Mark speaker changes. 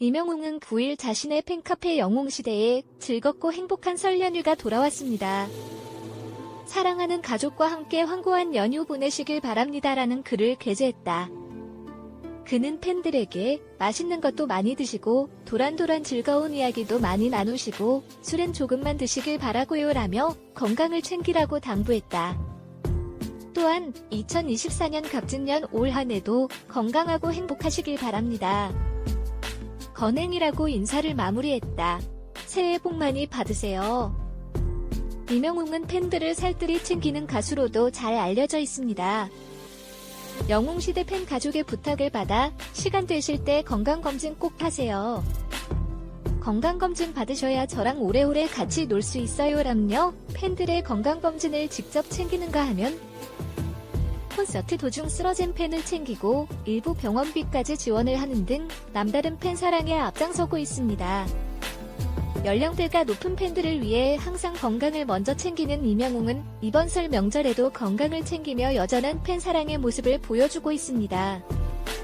Speaker 1: 이명웅은 9일 자신의 팬카페 영웅시대에 즐겁고 행복한 설 연휴가 돌아왔습니다. 사랑하는 가족과 함께 황고한 연휴 보내시길 바랍니다라는 글을 게재했다. 그는 팬들에게 맛있는 것도 많이 드시고 도란도란 즐거운 이야기도 많이 나누시고 술은 조금만 드시길 바라고요 라며 건강을 챙기라고 당부했다. 또한 2024년 갑진년 올 한해도 건강하고 행복하시길 바랍니다. 건행이라고 인사를 마무리했다. 새해 복 많이 받으세요. 이명웅은 팬들을 살뜰히 챙기는 가수로도 잘 알려져 있습니다. 영웅시대 팬 가족의 부탁을 받아 시간 되실 때 건강검진 꼭 하세요. 건강검진 받으셔야 저랑 오래오래 같이 놀 수 있어요 람요 팬들의 건강검진을 직접 챙기는가 하면 콘서트 도중 쓰러진 팬을 챙기고 일부 병원비까지 지원을 하는 등 남다른 팬 사랑에 앞장서고 있습니다. 연령대가 높은 팬들을 위해 항상 건강을 먼저 챙기는 이명웅은 이번 설 명절에도 건강을 챙기며 여전한 팬 사랑의 모습을 보여주고 있습니다.